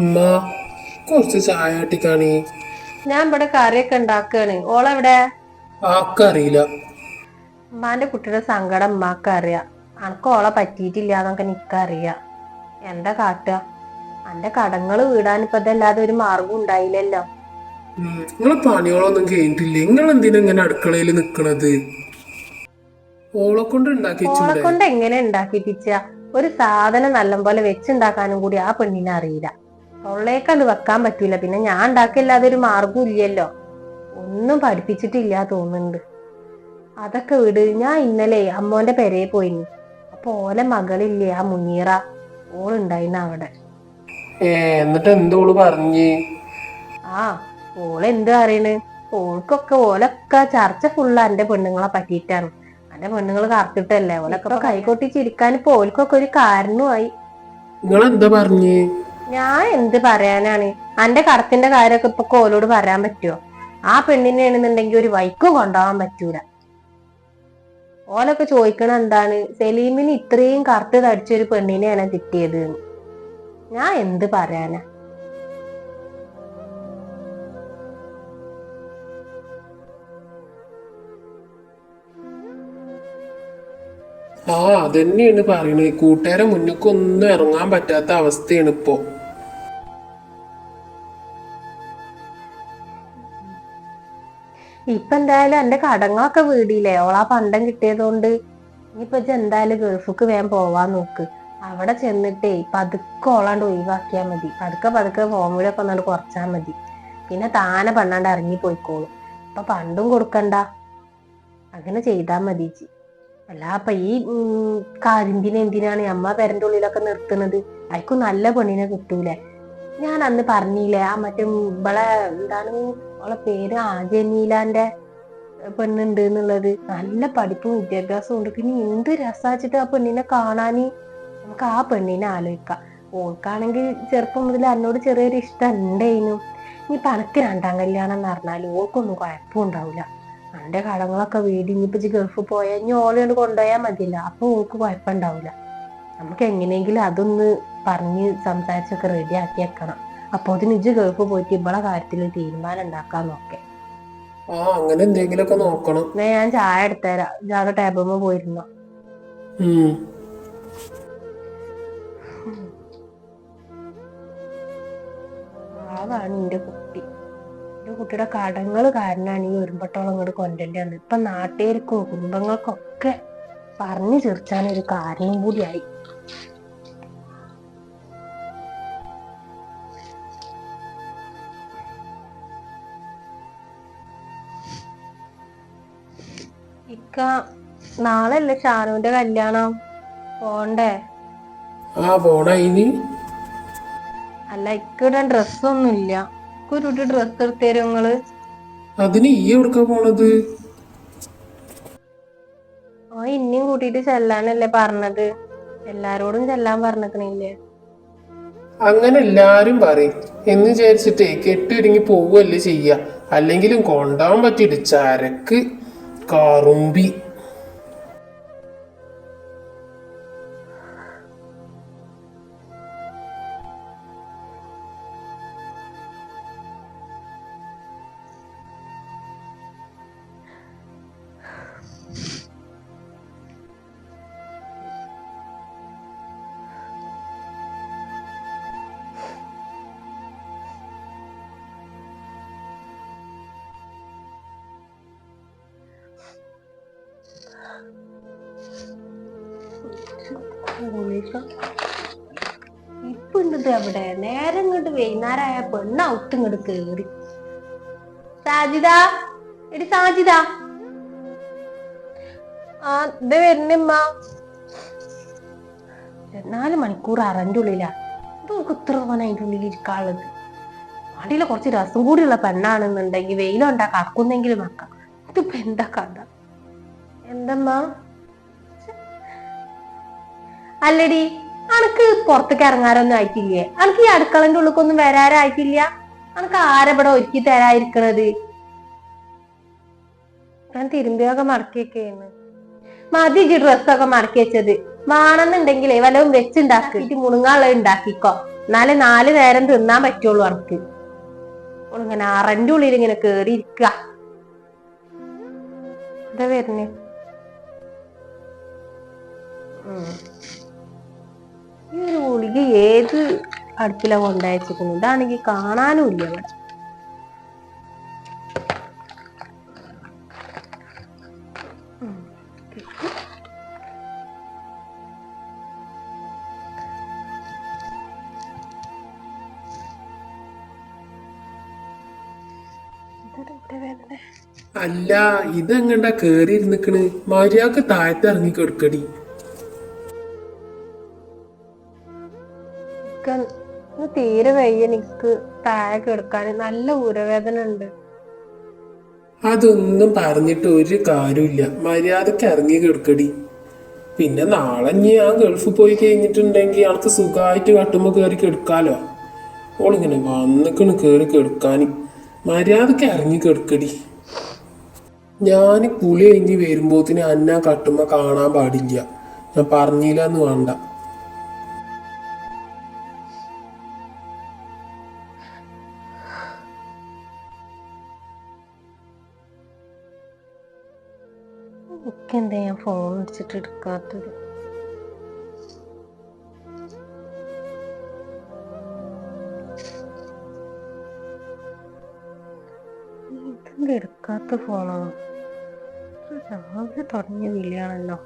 ഉമ്മ കുറച്ച് ചായ ആട്ടിക്കാണി. ഞാൻ ഇവിടെ കറിയൊക്കെ ഉണ്ടാക്കുകയാണ് ഓളെവിടെ? ആക്കറിയില്ല. ഉമ്മാന്റെ കുട്ടിയുടെ സങ്കടം ഉമ്മാക്ക് അറിയാം. അനക്ക് ഓളെ പറ്റിയിട്ടില്ല എന്നൊക്കെ നിക്കറിയാം എന്താ കാട്ടുക? അന്റെ കടങ്ങൾ വീടാൻ ഇപ്പൊ ഒരു മാർഗം ഉണ്ടായില്ലല്ലോ. നിങ്ങളെ പണികളൊന്നും കഴിഞ്ഞിട്ടില്ല? നിങ്ങൾ എന്തിനാ ഇങ്ങനെ അടുക്കളയിൽ നിക്കണത്? ഓളെ കൊണ്ട് ഉണ്ടാക്കി ഓളെ കൊണ്ട് എങ്ങനെ ഉണ്ടാക്കിപ്പിച്ച ഒരു സാധനം നല്ലപോലെ വെച്ചുണ്ടാക്കാനും കൂടി ആ പെണ്ണിനെ അറിയില്ല. തൊള്ളേക്കത് വെക്കാൻ പറ്റൂല. പിന്നെ ഞാൻ ഉണ്ടാക്കില്ലാതെ ഒരു മാർഗം ഇല്ലല്ലോ. ഒന്നും പഠിപ്പിച്ചിട്ടില്ല തോന്നുന്നുണ്ട്. അതൊക്കെ വിട്. ഞാൻ ഇന്നലെ അമ്മോന്റെ പെരയെ പോയി അപ്പൊ ഓലെ മകളില്ലേ ആ മുനീറ. ഓളുണ്ടായിന്ന അവിടെ. എന്നിട്ട് എന്തോൾ പറഞ്ഞ്? ആ ഓളെന്ത് അറിയണ് ഓൾക്കൊക്കെ ഓലൊക്കെ ചർച്ച ഫുള്ള് എന്റെ പെണ്ണുങ്ങളെ പറ്റിയിട്ടാണ്. എന്റെ പെണ്ണുങ്ങൾ കറുത്തിട്ടല്ലേ? ഓലൊക്കെ കൈകൊട്ടി ചിരിക്കാൻ ഇപ്പൊ ഓൽക്കൊക്കെ ഒരു കാരണമായി നിങ്ങൾ എന്താ പറഞ്ഞ്? ഞാൻ എന്ത് പറയാനാണ്? അന്റെ കടത്തിന്റെ കാര്യമൊക്കെ ഇപ്പൊ കോലോട് പറയാൻ പറ്റുമോ ആ പെണ്ണിനെയാണെന്നുണ്ടെങ്കിൽ ഒരു വൈക്കും കൊണ്ടുപോകാൻ പറ്റൂല. ഓലൊക്കെ ചോദിക്കണ എന്താണ്? സലീമിന് ഇത്രയും കറുത്ത് തടിച്ച ഒരു പെണ്ണിനെയാണ് കിട്ടിയത്. ഞാൻ എന്ത് പറയാനാ? ആ അതന്നെയാണ് പറയണത്. കൂട്ടുകാരെ മുന്നിക്കൊന്നും ഇറങ്ങാൻ പറ്റാത്ത അവസ്ഥയാണ് ഇപ്പോ. ഇപ്പൊ എന്തായാലും എന്റെ കടങ്ങളൊക്കെ വീടിയില്ലേ? ഓളാ പണ്ടം കിട്ടിയതുകൊണ്ട് ഇനിയിപ്പൊ എന്തായാലും ഗൾഫിക്ക് വേഗം പോവാൻ നോക്ക്. അവിടെ ചെന്നിട്ടേ പതുക്കെ ഓളാണ്ട് ഒഴിവാക്കിയാ മതി. പതുക്കെ പതുക്കെ ഫോമിലൊക്കെ ഒന്നാണ്ട് കുറച്ചാ മതി. പിന്നെ താനെ പണ്ടാണ്ട് ഇറങ്ങി പോയിക്കോളും. ഇപ്പൊ പണ്ടും കൊടുക്കണ്ട. അങ്ങനെ ചെയ്താൽ മതി ചി അല്ല അപ്പൊ ഈ കരിമ്പിനെ എന്തിനാണ് അമ്മ പെരന്റെ ഉള്ളിലൊക്കെ നിർത്തുന്നത്? അയക്കും നല്ല പെണ്ണിനെ കിട്ടൂലേ? ഞാൻ അന്ന് പറഞ്ഞില്ലേ ആ മറ്റേ ഇവളെ എന്താണ് അവളെ പേര് ആ ജമീലാന്റെ പെണ്ണുണ്ട് എന്നുള്ളത്. നല്ല പഠിപ്പും വിദ്യാഭ്യാസവും ഉണ്ട്. പിന്നെ എന്ത് രസാച്ചിട്ട് ആ പെണ്ണിനെ കാണാൻ നമുക്ക് ആ പെണ്ണിനെ ആലോചിക്കാം. ഓൾക്കാണെങ്കിൽ ചെറുപ്പം മുതൽ എന്നോട് ചെറിയൊരു ഇഷ്ടം ഉണ്ടേനു ഇപ്പൊ അനക്ക് രണ്ടാം കല്യാണം എന്ന് പറഞ്ഞാൽ ഓൾക്കൊന്നും കുഴപ്പമുണ്ടാവില്ല എന്റെ കടങ്ങളൊക്കെ വീട് ഇനിയിപ്പോ ഗൾഫ് പോയാൽ ഇനി ഓളെ കൊണ്ട് കൊണ്ടുപോയാൽ മതിയില്ല. അപ്പൊ ഓൾക്ക് കുഴപ്പമുണ്ടാവില്ല നമുക്ക് എങ്ങനെയെങ്കിലും അതൊന്ന് പറഞ്ഞ് സംസാരിച്ചൊക്കെ റെഡി ആക്കി വെക്കണം. അപ്പൊ അതിന് ഇജ്ജ് ഗൾഫ് പോയിട്ട് ഇവളെ കാര്യത്തിൽ തീരുമാനം ഉണ്ടാക്കാൻ ആ അങ്ങനെ എന്തെങ്കിലുമൊക്കെ നോക്കണം. എന്നാ ഞാൻ ചായ എടുത്തരാം. ഇജാടെ ടേബിളിൽ പോയിരുന്നോ? ഉം. അതാണ് എന്റെ കുട്ടി. എന്റെ കുട്ടിയുടെ കടങ്ങൾ കാരണമാണ് ഈ ഒരുമ്പട്ടോളം ഇങ്ങോട്ട് കൊണ്ടേണ്ടി വന്നത്. ഇപ്പൊ നാട്ടുകാർക്കും കുടുംബങ്ങൾക്കൊക്കെ പറഞ്ഞു തീർച്ചാനൊരു കാരണം കൂടിയായി. ഇക്ക നാളല്ലേ ഷാനുവിന്റെ കല്യാണം? പോണ്ടേ? ആ പോണ ഇനി. അല്ല ഇക്കടെ ഡ്രസ്സൊന്നും ഇല്ല ഒരു ഡ്രസ്സ് എടുത്തേരും നിങ്ങൾ? അതിന് ഈ എവിടുക്ക പോണത്? ആ ഇനിയും കൂട്ടിട്ട് ചെല്ലാനല്ലേ പറഞ്ഞത്. എല്ലാരോടും ചെല്ലാൻ പറഞ്ഞിക്കണില്ലേ? അങ്ങനെ എല്ലാരും പറയും. എന്ന് വിചാരിച്ചിട്ടേ കെട്ടിടുങ്ങി പോവല്ലേ ചെയ്യ. അല്ലെങ്കിലും കൊണ്ടാൻ പറ്റിയിട്ട് ചരക്ക്. കറുമ്പി ഇപ്പൊ ഉണ്ട് എവിടെ? നേരം ഇങ്ങോട്ട് വൈകുന്നേരമായ പെണ്ണ് ഔട്ട് ഇങ്ങോട്ട് കേറി? സാജിത എടി സാജിത ആ ഇത് വരുന്നമ്മ നാല് മണിക്കൂർ അറന്റെ ഉള്ളിലാ. ഇത് നമുക്ക് ഇത്ര പോകാൻ അതിന്റെ ഉള്ളിൽ ഇരിക്കാനുള്ളത്. വണ്ടിയിലെ കുറച്ച് രസം കൂടിയുള്ള പെണ്ണാണെന്നുണ്ടെങ്കിൽ വെയിലുണ്ടാക്കാക്കുന്നെങ്കിലും കറക്കുന്നെങ്കിലും വെക്കാം. ഇതിപ്പോ എന്താ കഥ? എന്തമ്മാ അല്ലടി അനക്ക് പുറത്തേക്ക് ഇറങ്ങാനൊന്നും ആയിട്ടില്ലേ? അനക്ക് ഈ അടുക്കളന്റെ ഉള്ളിക്കൊന്നും വരാറായിട്ടില്ല. അനക്ക് ആരെവിടെ ഒരുക്കി തരാതിരിക്കണത്? ഞാൻ തിരുമ്പിയൊക്കെ മടക്കിയൊക്കെയാണ് മതി ഈ ഡ്രസ്സൊക്കെ മടക്കി വെച്ചത്. വേണമെന്നുണ്ടെങ്കിലേ വല്ലതും വെച്ചുണ്ടാക്കിട്ട് മുണുങ്ങാളെ ഉണ്ടാക്കിക്കോ. എന്നാലേ നാല് നേരം തിന്നാൻ പറ്റുള്ളൂ അവർക്ക് ഇങ്ങനെ അറന്റെ ഉള്ളിൽ ഇങ്ങനെ കേറി ഇരിക്ക എന്താ വരുന്നേ. ഈ അടുപ്പില കൊണ്ടയച്ചിരിക്കുന്നു ഇതാണെങ്കിൽ കാണാനും ഇല്ല. ഇവിടെ? അല്ല ഇതെങ്ങണ്ട കേറി ഇരുന്നിക്കണ് മര്യാദയ്ക്ക് താഴത്തിറങ്ങി കിടക്കടി. തീരെ വയ്യ എനിക്ക് താഴെ കിടക്കാൻ നല്ല ഊരവേദന ഉണ്ട് അതൊന്നും പറഞ്ഞിട്ട് ഒരു കാര്യമില്ല മര്യാദയ്ക്ക് ഇറങ്ങി കിടക്കടി. പിന്നെ നാളെ ഇനി ആ ഗൾഫ് പോയി കഴിഞ്ഞിട്ടുണ്ടെങ്കിൽ ആൾക്ക് സുഖമായിട്ട് കട്ടുമ്പോ കയറി കിടക്കാലോ. ഓളിങ്ങനെ വന്നിക്കണ് കയറി കിടക്കാൻ മര്യാദയ്ക്ക് ഇറങ്ങി കിടക്കടി. ഞാൻ കുളി കഴിഞ്ഞ് വരുമ്പോത്തിന് അന്ന കട്ടുമ്പോ കാണാൻ പാടില്ല. ഞാൻ പറഞ്ഞില്ല എന്ന് വേണ്ട. എനിക്കെന്താ ഞാൻ ഫോൺ വിളിച്ചിട്ട് എടുക്കാത്തത്? ഇതെന്താ എടുക്കാത്ത ഫോണോ രാവിലെ തുടങ്ങിയ വിളിയാണല്ലോ.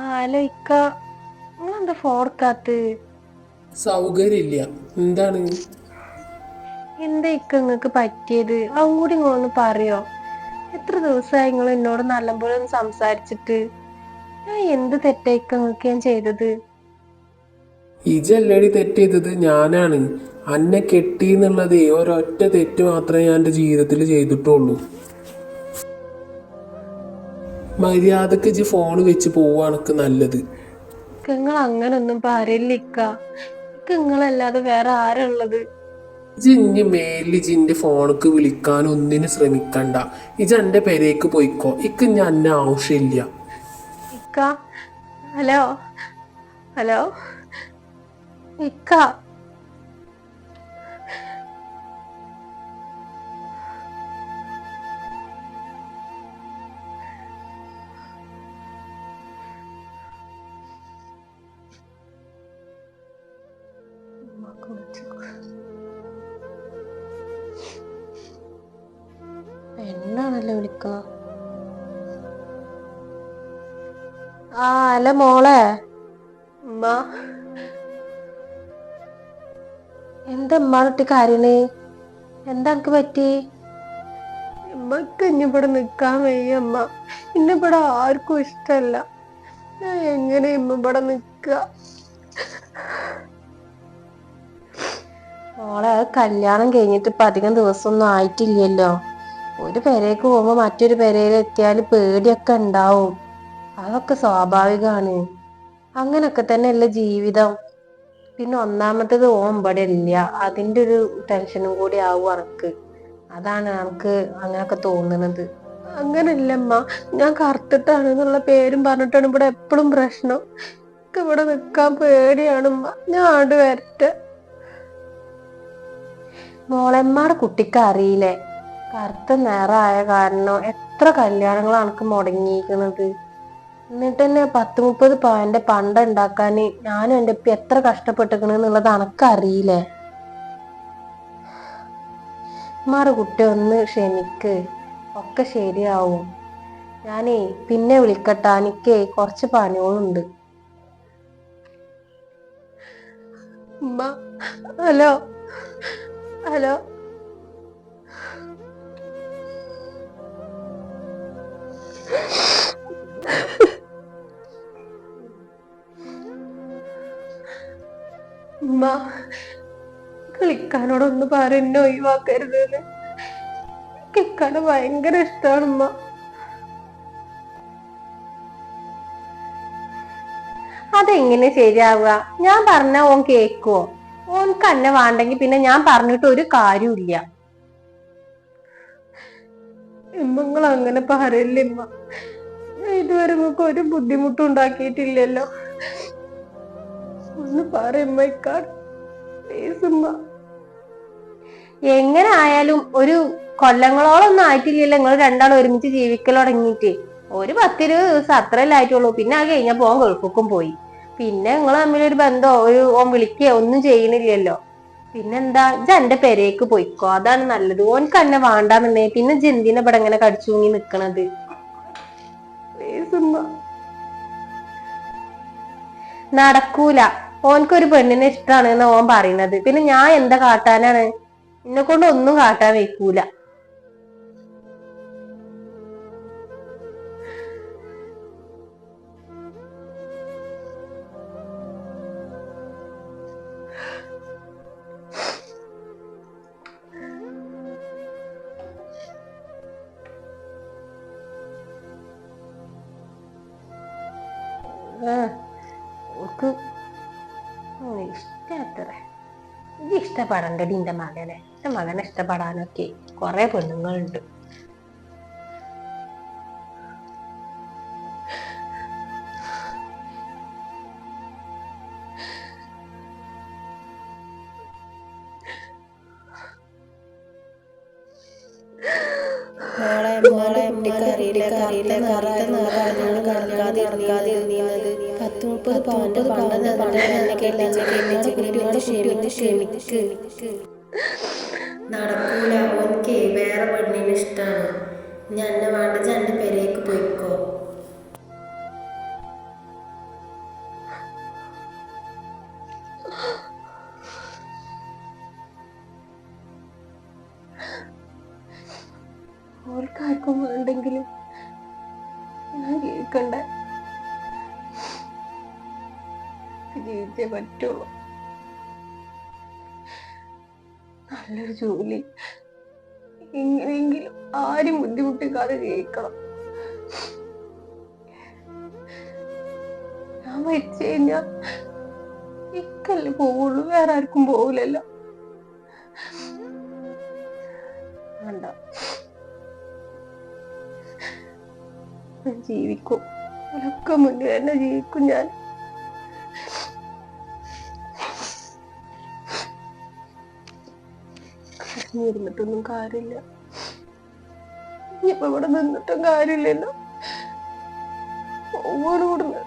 ആലോയിക്ക. നിങ്ങളെന്താ ഫോൺ എടുക്കാത്തത്? സൗകര്യമില്ല. എന്താണ്? എന്താ ഇക്ക നിങ്ങക്ക് പറ്റിയത്? അതും കൂടി നിങ്ങളൊന്ന് പറയോ? എത്ര ദിവസമായി നിങ്ങൾ എന്നോട് നല്ലപോലെ ഒന്ന് സംസാരിച്ചിട്ട്? ഞാൻ എന്ത് തെറ്റായിക്ക നിങ്ങൾക്ക് ഞാൻ ചെയ്തത്? ഇജല്ലടി തെറ്റ് ചെയ്തത് ഞാനാണ്. അന്നെ കെട്ടി എന്നുള്ളത് ഒരൊറ്റ തെറ്റ് മാത്രമേ ഞാൻ എന്റെ ജീവിതത്തിൽ ചെയ്തിട്ടുള്ളൂ. മര്യാദയ്ക്ക് ഇജ് ഫോൺ വെച്ച് പോവാണക്ക് നല്ലത്. നിങ്ങൾ അങ്ങനൊന്നും പറയില്ല ഇക്ക നിങ്ങളല്ലാതെ വേറെ ആരുള്ളത് ജിഞ്ഞ് മേലിൽ ജിന്റെ ഫോണിക്ക് വിളിക്കാൻ ഒന്നിനും ശ്രമിക്കണ്ട. ഇജ് എന്റെ പെരേക്ക് പോയിക്കോ. ഇക്ക് ഞാൻ ആവശ്യമില്ല. ഇക്ക? ഹലോ? ഹലോ? ഇക്ക? ഉമ്മാക്ക് വിളിച്ചു. എന്നാണല്ലോ വിളിക്ക? ആ അല്ല മോളെ. ഉമ്മ. എന്താ ഉമ്മാണിട്ട് കാര്യണ്? എന്താ എനിക്ക് പറ്റി? ഉമ്മക്ക് നിക്കാൻ വയ്യ അമ്മ ഇന്നിവിടെ ആർക്കും ഇഷ്ടല്ല. ഞാൻ എങ്ങനെ ഇമ്മ ഇവിടെ നിക്ക? മോളെ കല്യാണം കഴിഞ്ഞിട്ട് ഇപ്പൊ അധികം ദിവസമൊന്നും ആയിട്ടില്ലല്ലോ. ഒരു പെരേക്ക് പോകുമ്പോ മറ്റൊരു പെരയിൽ എത്തിയാൽ പേടിയൊക്കെ ഉണ്ടാവും. അതൊക്കെ സ്വാഭാവികമാണ് അങ്ങനൊക്കെ തന്നെയല്ലേ ജീവിതം. പിന്നെ ഒന്നാമത്തത് ഇവിടെ ഇല്ല അതിന്റെ ഒരു ടെൻഷനും കൂടി ആവും അനക്ക്. അതാണ് നമുക്ക് അങ്ങനൊക്കെ തോന്നുന്നത്. അങ്ങനല്ലമ്മ ഞാൻ കറുത്തിട്ടാണ് എന്നുള്ള പേരും പറഞ്ഞിട്ടാണ് ഇവിടെ എപ്പോഴും പ്രശ്നം. ഇവിടെ നിൽക്കാൻ പേടിയാണ് ഞാൻ ആണ്ട് വരട്ടെ. മോളന്മാരുടെ കുട്ടിക്ക് അറിയില്ലേ? കറുത്ത നേറായ കാരണം എത്ര കല്യാണങ്ങളാണ് എനിക്ക് മുടങ്ങിയിരിക്കുന്നത്. എന്നിട്ട് തന്നെ പത്ത് മുപ്പത് പവന്റെ പണ്ട ഉണ്ടാക്കാൻ ഞാനും എന്റെ ഉപ്പ എത്ര കഷ്ടപ്പെട്ടിരിക്കണ എന്നുള്ളത് അനക്കറിയില്ലേ മാറു കുട്ടി ഒന്ന് ക്ഷമിക്ക്. ഒക്കെ ശരിയാവും. ഞാനേ പിന്നെ വിളിക്കട്ടെ. എനിക്ക് കുറച്ച് പണികളുണ്ട്. ഹലോ. ഹലോ ഉമ്മ കളിക്കാനോടൊന്ന് പറ എന്നെ ഒഴിവാക്കരുത് കിക്കാനെ ഭയങ്കര ഇഷ്ടമാണ് ഉമ്മ. അതെങ്ങനെ ശരിയാവുക? ഞാൻ പറഞ്ഞ ഓൻ കേക്കുവോ? ഓൻക്ക് എന്നെ വേണ്ടെങ്കിൽ പിന്നെ ഞാൻ പറഞ്ഞിട്ട് ഒരു കാര്യമില്ല ഇമ്മങ്ങൾ അങ്ങനെ പറയില്ല ഇമ്മ? ഇതുവരെ നമുക്ക് ഒരു ബുദ്ധിമുട്ടും ഉണ്ടാക്കിയിട്ടില്ലല്ലോ. ഒന്ന് ഉമ്മ എങ്ങനെ ആയാലും ഒരു കൊല്ലങ്ങളോളം ഒന്നും ആയിട്ടില്ലല്ലോ നിങ്ങൾ രണ്ടാളും ഒരുമിച്ച് ജീവിക്കൽ തുടങ്ങിയിട്ട് ഒരു പത്തിരുപത് ദിവസം അത്രയല്ലേ ആയിട്ടുള്ളൂ. പിന്നെ ആ കഴിഞ്ഞാൽ പോകാൻ ഗൾഫുക്കും പോയി. പിന്നെ നിങ്ങൾ തമ്മിൽ ഒരു ബന്ധമോ ഒരു ഓൻ വിളിക്കുകയോ ഒന്നും ചെയ്യണില്ലല്ലോ. പിന്നെന്താ ഇജ്ജ് എന്റെ പെരേക്ക് പോയിക്കോ. അതാണ് നല്ലത്. ഓൻക്ക് എന്നെ വേണ്ടാന്നുണ്ടെ പിന്നെ ഇജ്ജ് എന്തിനാ ഇവിടെ ഇങ്ങനെ കടിച്ചൂങ്ങി നിക്കണത്. നടക്കൂല. ഓൻക്കൊരു പെണ്ണിനെ ഇഷ്ടമാണ് എന്ന് ഓൻ പറയണത്. പിന്നെ ഞാൻ എന്താ കാട്ടാനാണ്? എന്നെ കൊണ്ട് ഒന്നും കാട്ടാൻ വെക്കൂല ഓൾക്ക് ഇഷ്ടത്ര ഇത് ഇഷ്ടപ്പെടണ്ടടി എന്റെ മകനെ. എന്റെ മകനെ ഇഷ്ടപ്പെടാനൊക്കെ കുറേ പെണ്ണുങ്ങളുണ്ട്. ക്ഷമിക്ക് ക്ഷമിക്ക്. നടക്കൂല ഓനിക്ക് വേറെ പെണ്ണിന് ഇഷ്ടാണ്. ഞാൻ വേണ്ടത് വേണ്ട എന്റെ പെരേക്ക് പോയിക്കോ. ഓർക്കാർക്കും വേണ്ടെങ്കിലും ഞാൻ കേൾക്കണ്ട. ജീവിച്ചേ പറ്റുള്ളൂ. നല്ലൊരു ജോലി. എങ്ങനെയെങ്കിലും ആരും ബുദ്ധിമുട്ടിക്കാതെ ജയിക്കണം ഞാൻ മരിച്ചു കഴിഞ്ഞാ ഇക്കല്ല പോവുള്ളൂ. വേറെ ആർക്കും പോവില്ലല്ലോ. വേണ്ട. ഞാൻ ജീവിക്കും. അതിനൊക്കെ മുന്നിൽ തന്നെ ജീവിക്കും ഞാൻ. ഇരുന്നിട്ടൊന്നും കാര്യമില്ല. ഇപ്പൊ ഇവിടെ നിന്നിട്ടും കാര്യമില്ലല്ലോ. ഇവിടുന്ന്